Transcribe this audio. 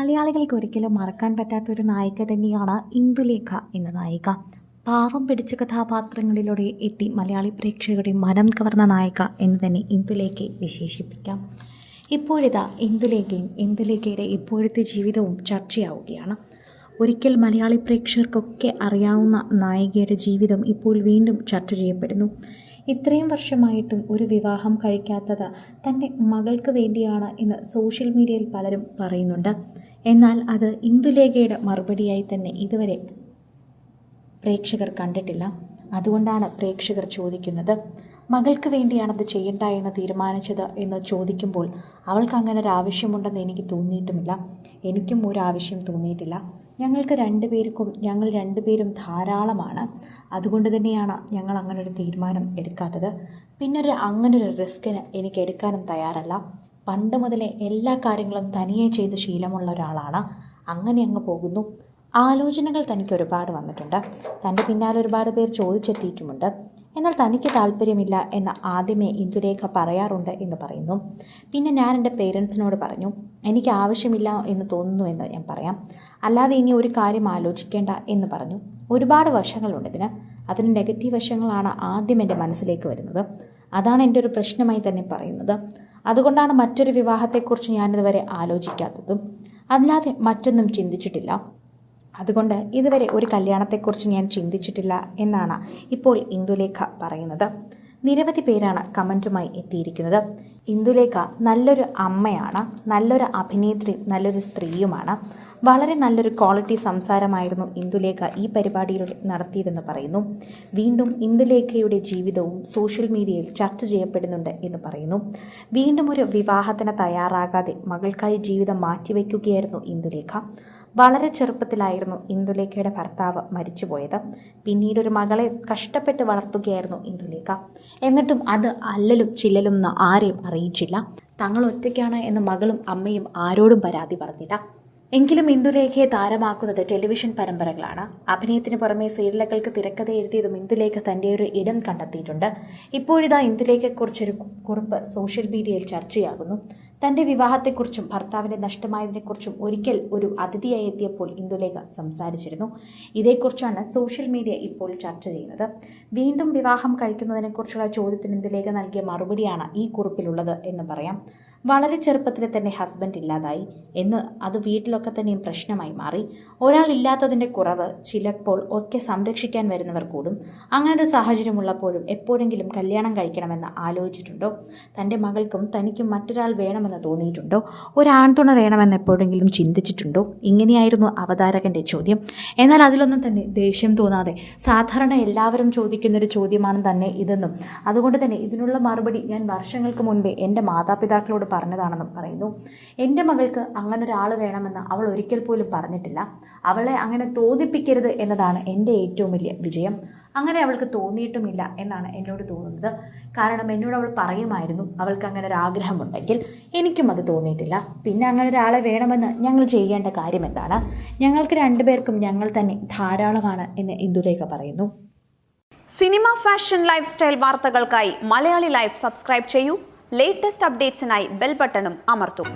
മലയാളികൾക്ക് ഒരിക്കലും മറക്കാൻ പറ്റാത്ത ഒരു നായിക തന്നെയാണ് ഇന്ദുലേഖ എന്ന നായിക. പാവം പിടിച്ച കഥാപാത്രങ്ങളിലൂടെ എത്തി മലയാളി പ്രേക്ഷകരുടെ മനം കവർന്ന നായിക എന്ന് തന്നെ ഇന്ദുലേഖയെ വിശേഷിപ്പിക്കാം. ഇപ്പോഴിതാ ഇന്ദുലേഖയും ഇന്ദുലേഖയുടെ ഇപ്പോഴത്തെ ജീവിതവും ചർച്ചയാവുകയാണ്. ഒരിക്കൽ മലയാളി പ്രേക്ഷകർക്കൊക്കെ അറിയാവുന്ന നായികയുടെ ജീവിതം ഇപ്പോൾ വീണ്ടും ചർച്ച ചെയ്യപ്പെടുന്നു. ഇത്രയും വർഷമായിട്ടും ഒരു വിവാഹം കഴിക്കാത്തത് തന്റെ മകൾക്ക് വേണ്ടിയാണ് എന്ന് സോഷ്യൽ മീഡിയയിൽ പലരും പറയുന്നുണ്ട്. എന്നാൽ അത് ഇന്ദുലേഖയുടെ മറുപടിയായി തന്നെ ഇതുവരെ പ്രേക്ഷകർ കണ്ടിട്ടില്ല. അതുകൊണ്ടാണ് പ്രേക്ഷകർ ചോദിക്കുന്നത് മകൾക്ക് വേണ്ടിയാണത് ചെയ്യണ്ട എന്ന് തീരുമാനിച്ചത് എന്ന് ചോദിക്കുമ്പോൾ അവൾക്ക് അങ്ങനെ ഒരു ആവശ്യമുണ്ടെന്ന് എനിക്ക് തോന്നിയിട്ടുമില്ല. എനിക്കും ഒരു ആവശ്യം തോന്നിയിട്ടില്ല. ഞങ്ങൾക്ക് രണ്ടുപേർക്കും ഞങ്ങൾ രണ്ടുപേരും ധാരാളമാണ്. അതുകൊണ്ട് തന്നെയാണ് ഞങ്ങൾ അങ്ങനൊരു തീരുമാനം എടുക്കാത്തത്. പിന്നെ ഒരു അങ്ങനെ ഒരു റിസ്കിന് എനിക്ക് എടുക്കാനും തയ്യാറല്ല. പണ്ട് മുതലേ എല്ലാ കാര്യങ്ങളും തനിയെ ചെയ്ത് ശീലമുള്ള ഒരാളാണ്. അങ്ങനെ അങ്ങ് പോകുന്നു. ആലോചനകൾ തനിക്ക് ഒരുപാട് വന്നിട്ടുണ്ട്. തന്റെ പിന്നാലെ ഒരുപാട് പേർ ചോദിച്ചെത്തിയിട്ടുമുണ്ട്. എന്നാൽ തനിക്ക് താല്പര്യമില്ല എന്ന് ആദ്യമേ ഇന്ദുരേഖ പറയാറുണ്ട് എന്ന് പറയുന്നു. പിന്നെ ഞാൻ എന്റെ പേരൻസിനോട് പറഞ്ഞു എനിക്ക് ആവശ്യമില്ല എന്ന് തോന്നുന്നു എന്ന് ഞാൻ പറയാം. അല്ലാതെ ഇനി ഒരു കാര്യം ആലോചിക്കേണ്ട എന്ന് പറഞ്ഞു. ഒരുപാട് വശങ്ങളുണ്ട് ഇതിന്. അതിന് നെഗറ്റീവ് വശങ്ങളാണ് ആദ്യം എന്റെ മനസ്സിലേക്ക് വരുന്നത്. അതാണ് എന്റെ ഒരു പ്രശ്നമായി തന്നെ പറയുന്നത്. അതുകൊണ്ടാണ് മറ്റൊരു വിവാഹത്തെക്കുറിച്ച് ഞാനിതുവരെ ആലോചിക്കാത്തതും. അല്ലാതെ മറ്റൊന്നും ചിന്തിച്ചിട്ടില്ല. അതുകൊണ്ട് ഇതുവരെ ഒരു കല്യാണത്തെക്കുറിച്ച് ഞാൻ ചിന്തിച്ചിട്ടില്ല എന്നാണ് ഇപ്പോൾ ഇന്ദുലേഖ പറയുന്നത്. നിരവധി പേരാണ് കമന്റുമായി എത്തിയിരിക്കുന്നത്. ഇന്ദുലേഖ നല്ലൊരു അമ്മയാണ് നല്ലൊരു അഭിനേത്രി നല്ലൊരു സ്ത്രീയുമാണ്. വളരെ നല്ലൊരു ക്വാളിറ്റി സംസാരമായിരുന്നു ഇന്ദുലേഖ ഈ പരിപാടിയിൽ നടത്തിയതെന്ന് പറയുന്നു. വീണ്ടും ഇന്ദുലേഖയുടെ ജീവിതവും സോഷ്യൽ മീഡിയയിൽ ചർച്ച ചെയ്യപ്പെടുന്നുണ്ട് എന്ന് പറയുന്നു. വീണ്ടും ഒരു വിവാഹത്തിന് തയ്യാറാകാതെ മകൾക്കായി ജീവിതം മാറ്റിവെക്കുകയായിരുന്നു ഇന്ദുലേഖ. വളരെ ചെറുപ്പത്തിലായിരുന്നു ഇന്ദുലേഖയുടെ ഭർത്താവ് മരിച്ചുപോയത്. പിന്നീട് ഒരു മകളെ കഷ്ടപ്പെട്ട് വളർത്തുകയായിരുന്നു ഇന്ദുലേഖ. എന്നിട്ടും അത് അല്ലലും ചില്ലലും എന്ന് ആരെയും അറിയിച്ചില്ല. തങ്ങൾ ഒറ്റയ്ക്കാണ് എന്ന് മകളും അമ്മയും ആരോടും പരാതി പറഞ്ഞില്ല. എങ്കിലും ഇന്ദുലേഖയെ താരമാക്കുന്നത് ടെലിവിഷൻ പരമ്പരകളാണ്. അഭിനയത്തിന് പുറമെ സീരിയലുകൾക്ക് തിരക്കഥ എഴുതിയതും ഇന്ദുലേഖ തന്റെ ഒരു ഇടം കണ്ടെത്തിയിട്ടുണ്ട്. ഇപ്പോഴിതാ ഇന്ദുലേഖയെക്കുറിച്ചൊരു കുറിപ്പ് സോഷ്യൽ മീഡിയയിൽ ചർച്ചയാകുന്നു. തന്റെ വിവാഹത്തെക്കുറിച്ചും ഭർത്താവിന്റെ നഷ്ടമായതിനെക്കുറിച്ചും ഒരിക്കൽ ഒരു അതിഥിയായി എത്തിയപ്പോൾ ഇന്ദുലേഖ സംസാരിച്ചിരുന്നു. ഇതേക്കുറിച്ചാണ് സോഷ്യൽ മീഡിയ ഇപ്പോൾ ചർച്ച ചെയ്യുന്നത്. വീണ്ടും വിവാഹം കഴിക്കുന്നതിനെക്കുറിച്ചുള്ള ചോദ്യത്തിന് ഇന്ദുലേഖ നൽകിയ മറുപടിയാണ് ഈ കുറിപ്പിലുള്ളത് എന്ന് പറയാം. വളരെ ചെറുപ്പത്തിൽ തന്നെ ഹസ്ബൻഡ് ഇല്ലാതായി. എന്ന് അത് വീട്ടിലൊക്കെ തന്നെയും പ്രശ്നമായി മാറി. ഒരാൾ ഇല്ലാത്തതിന്റെ കുറവ് ചിലപ്പോൾ ഒക്കെ സംരക്ഷിക്കാൻ വരുന്നവർ കൂടും. അങ്ങനെ ഒരു സാഹചര്യമുള്ളപ്പോഴും എപ്പോഴെങ്കിലും കല്യാണം കഴിക്കണമെന്ന് ആലോചിച്ചിട്ടുണ്ടോ? തന്റെ മകൾക്കും തനിക്കും മറ്റൊരാൾ വേണമെന്ന് തോന്നിയിട്ടുണ്ടോ? ഒരാൺതുണ വേണമെന്ന് എപ്പോഴെങ്കിലും ചിന്തിച്ചിട്ടുണ്ടോ? ഇങ്ങനെയായിരുന്നു അവതാരകന്റെ ചോദ്യം. എന്നാൽ അതിലൊന്നും തന്നെ ദേഷ്യം തോന്നാതെ സാധാരണ എല്ലാവരും ചോദിക്കുന്നൊരു ചോദ്യമാണ് തന്നെ ഇതെന്നും. അതുകൊണ്ട് തന്നെ ഇതിനുള്ള മറുപടി ഞാൻ വർഷങ്ങൾക്ക് മുൻപേ എന്റെ മാതാപിതാക്കളോട് പറഞ്ഞതാണെന്നും പറയുന്നു. എന്റെ മകൾക്ക് അങ്ങനെ ഒരാൾ വേണമെന്ന് അവൾ ഒരിക്കൽ പോലും പറഞ്ഞിട്ടില്ല. അവളെ അങ്ങനെ തോന്നിപ്പിക്കരുത് എന്നതാണ് എന്റെ ഏറ്റവും വലിയ വിജയം. അങ്ങനെ അവൾക്ക് തോന്നിയിട്ടുമില്ല എന്നാണ് എന്നോട് തോന്നുന്നത്. കാരണം എന്നോട് അവൾ പറയുമായിരുന്നു അവൾക്ക് അങ്ങനെ ഒരു ആഗ്രഹമുണ്ടെങ്കിൽ എനിക്കും അത് തോന്നിയിട്ടില്ല. പിന്നെ അങ്ങനെ ഒരാളെ വേണമെന്ന് ഞങ്ങൾ ചെയ്യേണ്ട കാര്യം എന്താണ്? ഞങ്ങൾക്ക് രണ്ടുപേർക്കും ഞങ്ങൾ തന്നെ ധാരാളമാണ് എന്ന് ഇന്ദുലേഖ പറയുന്നു. സിനിമ ഫാഷൻ ലൈഫ് സ്റ്റൈൽ വാർത്തകൾക്കായി മലയാളി ലൈഫ് സബ്സ്ക്രൈബ് ചെയ്യൂ. ലേറ്റസ്റ്റ് അപ്ഡേറ്റ്സിനായി ബെൽ ബട്ടണും അമർത്തും.